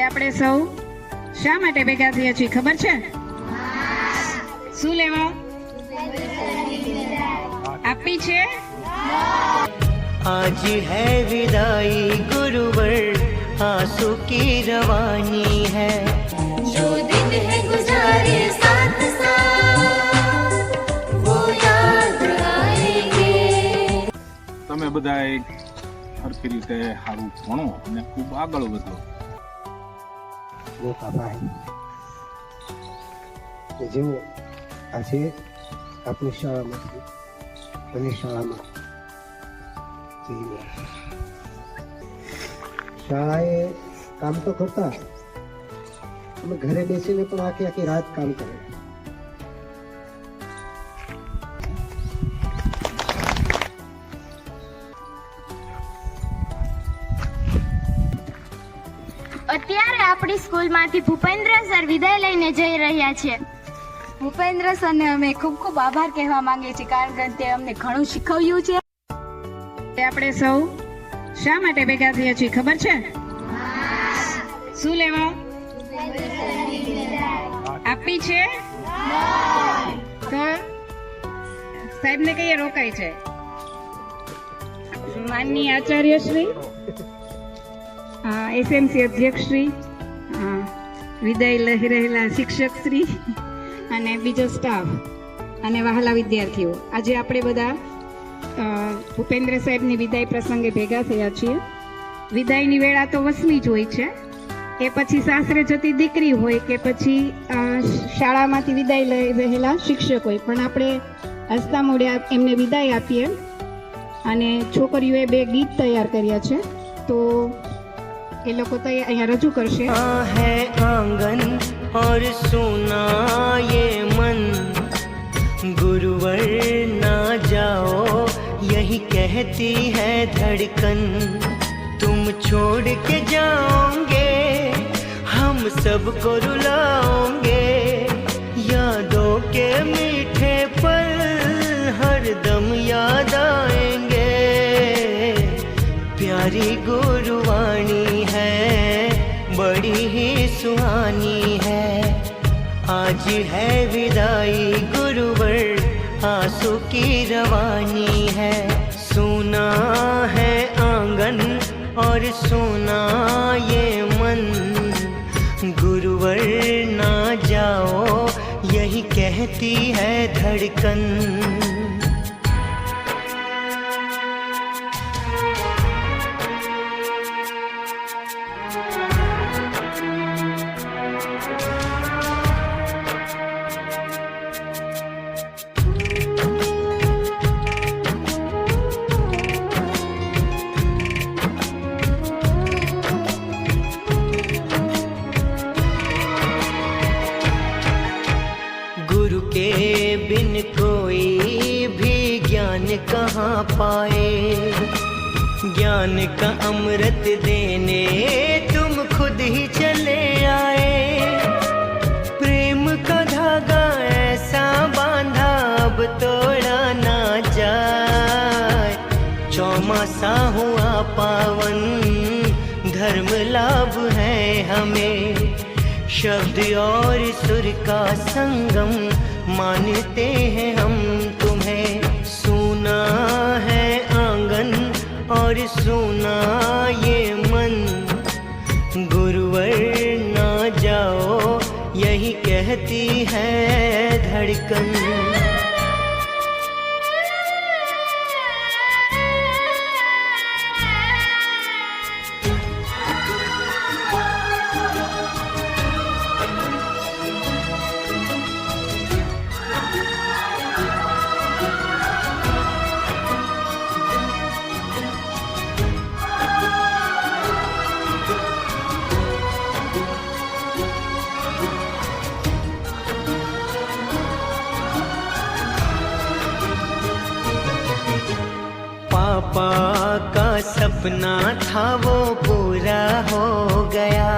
આપણે સૌ શા માટે ભેગા થયા છીએ ખબર છે? શું લેવા? આપી છે? આજ હે વિદાઈ ગુરુવર આંસુ કી રવાની હે. જો દિન હે ગુજારે સાથ સાથ વો યાદ આયેંગે. તમે બધાય હરખી રીતે હારું ભણો અને ખૂબ આગળ વધો. ગોપાભાઈ કે જેઓ આજે આપણી શાળામાંથી, અને શાળામાં શાળાએ કામ તો કરતા અમે ઘરે બેસીને પણ આખી આખી રાત કામ કરે અત્યારે સ્કૂલમાંથી ભૂપેન્દ્ર સર વિદાય લઈને જઈ રહ્યા છે. ભૂપેન્દ્ર સરને અમે ખૂબ ખૂબ આભાર કહેવા માંગીએ છીએ કારણ કે તે અમને ઘણું શીખવ્યું છે. આપણે સૌ શા માટે ભેગા થયા છીએ ખબર છે? શું લેવા? આપી છે? તો સાહેબને કહીએ રોકાય છે. માનની આચાર્ય શ્રી એસએમસી અધ્યક્ષશ્રી અ, વિદાય લઈ રહેલા શિક્ષકશ્રી અને બીજો સ્ટાફ અને વહાલા વિદ્યાર્થીઓ. આજે આપણે બધા ભૂપેન્દ્ર સાહેબની વિદાય પ્રસંગે ભેગા થયા છીએ. વિદાયની વેળા તો વસમી જ હોય છે. એ પછી સાસરે જતી દીકરી હોય કે પછી શાળામાંથી વિદાય લઈ રહેલા શિક્ષક હોય. પણ આપણે હસતા મોઢે એમને વિદાય આપીએ. અને છોકરીઓએ બે ગીત તૈયાર કર્યા છે. તો એ લોકો તૈયાર અહીંયા રજૂ કરશે हाँ है आंगन और सुना ये मन गुरुवर ना जाओ यही कहती है धड़कन तुम छोड़ के जाओगे हम सबको रुलाओगे यादों के मीठे पल हरदम याद आएंगे प्यारी गुरुवाणी है बड़ी ही सुहानी है आज है विदाई गुरुवर आंसू की रवानी है सुना है आंगन और सुना ये मन गुरुवर ना जाओ यही कहती है धड़कन ज्ञान का अमृत देने तुम खुद ही चले आए प्रेम का धागा ऐसा बांधा अब तोड़ा ना जाए चौमासा हुआ पावन धर्म लाभ है हमें शब्द और सुर का संगम मानते हैं हम और सुना ये मन गुरुवर ना जाओ यही कहती है धड़कन। पापा का सपना था वो पूरा हो गया।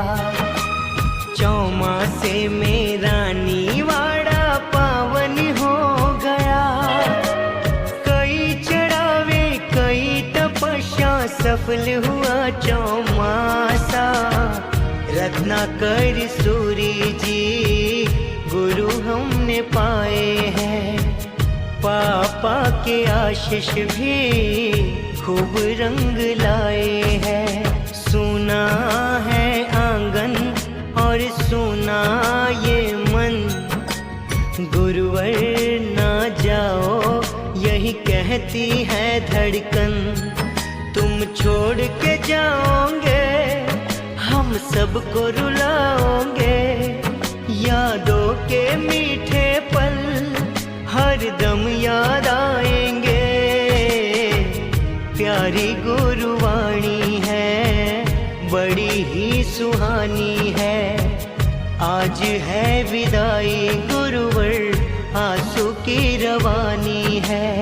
चौमासे में रानी वाड़ा पावन हो गया। कई चढ़ावे, कई तपस्या, सफल हुआ चौमासा। रथ ना कर सूरी जी पापा के आशीष भी खूब रंग लाए हैं। सुना है आँगन और सुना ये मन। गुरुवर ना जाओ, यही कहती है धड़कन। तुम छोड़ के जाओगे, हम सबको रुलाओगे। यादों के मीठे पल हर दम याद आएंगे प्यारी गुरुवाणी है बड़ी ही सुहानी है आज है विदाई गुरुवर आंसू की रवानी है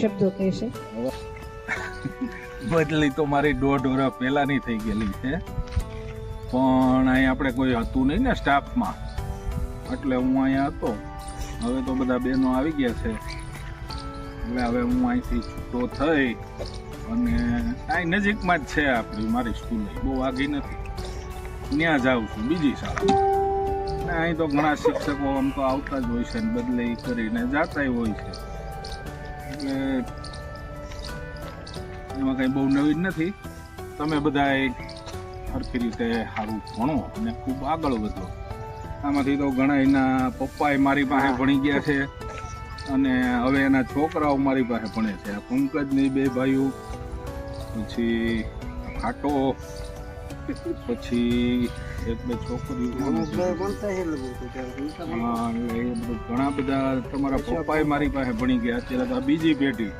શબ્દો કહેશે બદલી તો મારી દોઢ વર્ષ પહેલાની થઈ ગયેલી છે. પણ અહીં આપણે કોઈ હતું નહીં ને સ્ટાફમાં. એટલે હું અહીંયા હતો. હવે તો બધા બહેનો આવી ગયા છે. એટલે હવે હું અહીંથી છૂટો થઈ અને અહીં નજીકમાં જ છે આપણી, મારી સ્કૂલ. બહુ આગી નથી. ત્યાં જાઉં છું, બીજી શાળા અહીં તો ઘણા શિક્ષકો આમ તો આવતા જ હોય છે બદલી કરીને જાતા હોય છે. એટલે એમાં કંઈ બહુ નવીન નથી. તમે બધા સરખી રીતે સારું ભણો અને ખૂબ આગળ વધો. આમાંથી તો ઘણા એના પપ્પાએ મારી પાસે ભણી ગયા છે અને હવે એના છોકરાઓ મારી પાસે ભણે છે. આ પંકજની બે ભાઈઓ પછી ખાટો પછી એટલે ઘણા બધા તમારા પપ્પાએ મારી પાસે ભણી ગયા. અત્યારે તો આ બીજી પેઢી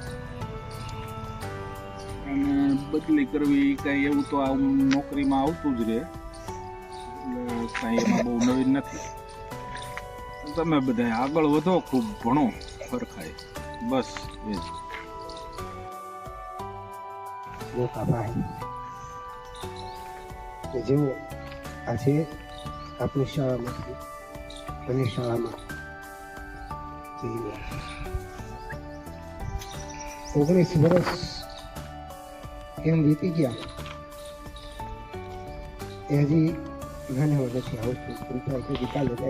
અને બદલી કરવી કઈ એવું તો આમ નોકરીમાં આવતું જ રહે. એટલે કાંઈ એમાં બહુ નવીન નથી. તમે બધા આગળ વધો ખૂબ ભણો ફરખાય બસ એ જ જેઓ આજે આપણી શાળામાંથી, અને શાળામાં ઓગણીસ વર્ષ કેમ વીતી ગયા. એ હજી નાના વર્ષથી આવું છું પણ તો હજી કાલે જ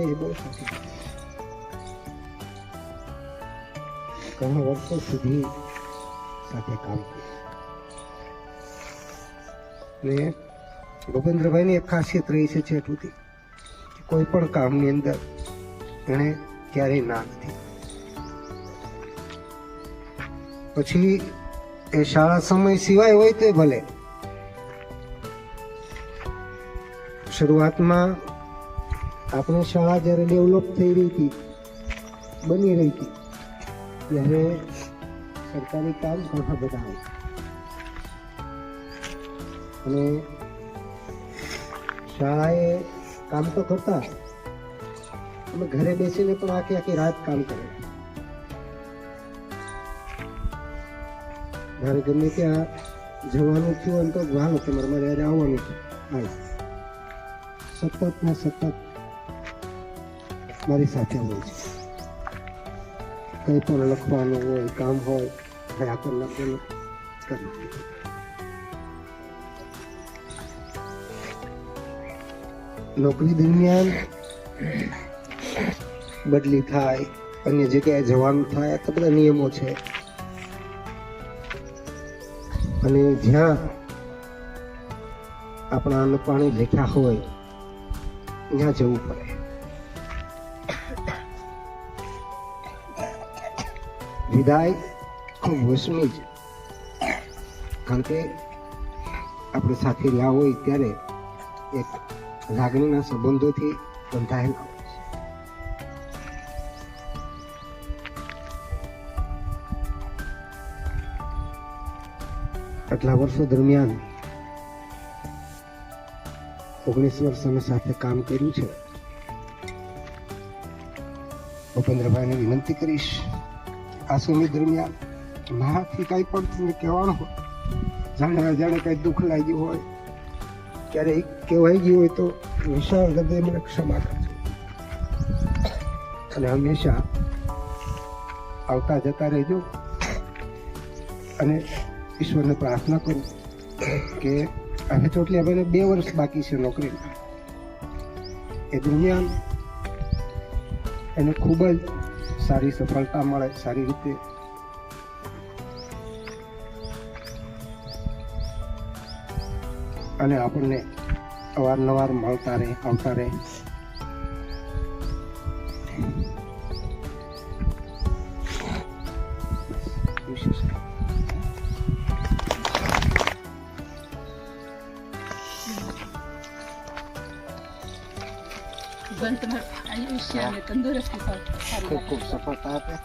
એ બહુ સાચી ઘણા વર્ષો સુધી સાથે કામ ને ગોપેન્દ્રભાઈની એક ખાસિયત રહી છે છેટુથી કે કોઈ પણ કામની અંદર એણે ક્યારેય ના નથી. પછી એ શાળા સમય સિવાય હોય તો ભલે. શરૂઆતમાં આપણી શાળા જ્યારે ડેવલપ થઈ રહી હતી, બની રહી હતી ત્યારે સરકારી કામ ઘણા બધા આવે અને શાળાએ કામ તો કરતા અમે ઘરે બેસીને પણ આખી આખી રાત કામ કરે મારે ગમે ત્યાં જવાનું થયું અને તો વાલો તમારે મારે મારે આવવાનું છે હાલો સતત ને સતત મારી સાથે હોય છે કંઈ પણ લખવાનું હોય કામ હોય ભાઈ આ કરી કરી નોકરી દરમિયાન બદલી થાય અન્ય જગ્યાએ જવાનું થાય આ બધા નિયમો છે અને જ્યાં આપણા અન્નપાણી લેખ્યા હોય ત્યાં જવું પડે વિદાય ખૂબ વસમી છે. કારણ કે આપણે સાથે રહ્યા હોય ત્યારે એક લાગણીના સંબંધોથી બંધાયેલા હોય છે. આટલા વર્ષો દરમિયાન ઓગણીસ વર્ષ અમે સાથે કામ કર્યું છે. ભૂપેન્દ્રભાઈને વિનંતી કરીશ આ સમય દરમિયાન મારાથી કાંઈ પણ તમને કહેવાનું હોય, જાણે અજાણે કાંઈ દુઃખ લાગ્યું હોય ક્યારેય કહેવાઈ ગયું હોય તો વિશાળ હૃદય મને ક્ષમા કરજો. અને હંમેશા આવતા જતા રહેજો. અને ઈશ્વરને પ્રાર્થના કરું કે હવે ચોટલી હવે બે વર્ષ બાકી છે નોકરીમાં એ દરમિયાન એને ખૂબ જ સારી સફળતા મળે સારી રીતે. અને આપણને અવારનવાર મળતા રહે આવતા રહે. વિશેષ Cukup support apa?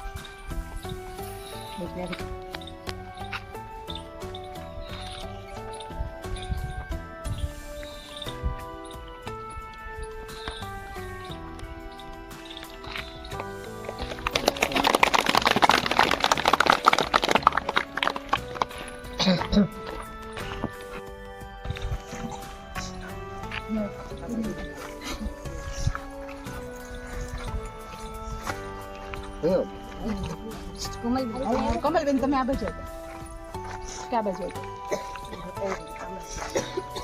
Thank you. કમલબેન તમે આ બાજુ આ બાજુ સ્થિત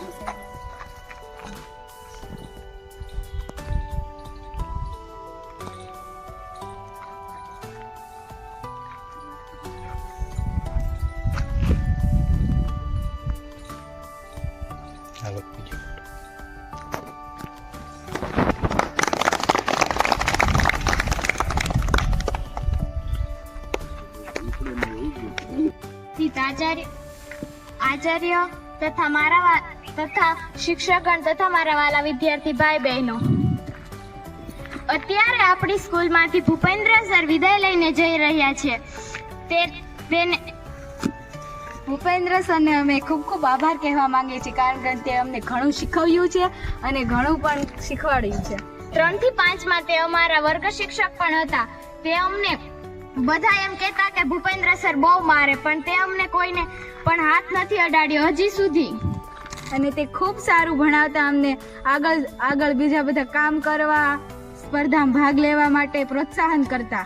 આચાર્ય તથા મારા તથા શિક્ષકગણ તથા મારા વાલા વિદ્યાર્થી ભાઈ બહેનો અત્યારે આપણી સ્કૂલમાંથી ભૂપેન્દ્ર સર વિદાય લઈને જઈ રહ્યા છે. તે તેને ભૂપેન્દ્ર સરને અમે ખૂબ ખૂબ આભાર કહેવા માંગીએ છીએ કારણ કે તે અમને ઘણું શીખવ્યું છે અને ઘણું પણ શીખવાડ્યું છે. ત્રણથી પાંચમાં તે અમારા વર્ગ શિક્ષક પણ હતા. તે અમને બધા એમ કહેતા કે ભૂપેન્દ્ર સર બહુ મારે પણ તે અમને કોઈને પણ હાથ નથી અડાડ્યો હજી સુધી. અને તે ખૂબ સારું ભણાવતા અમને આગળ આગળ બીજા બધા કામ કરવા સ્પર્ધામાં ભાગ લેવા માટે પ્રોત્સાહન કરતા.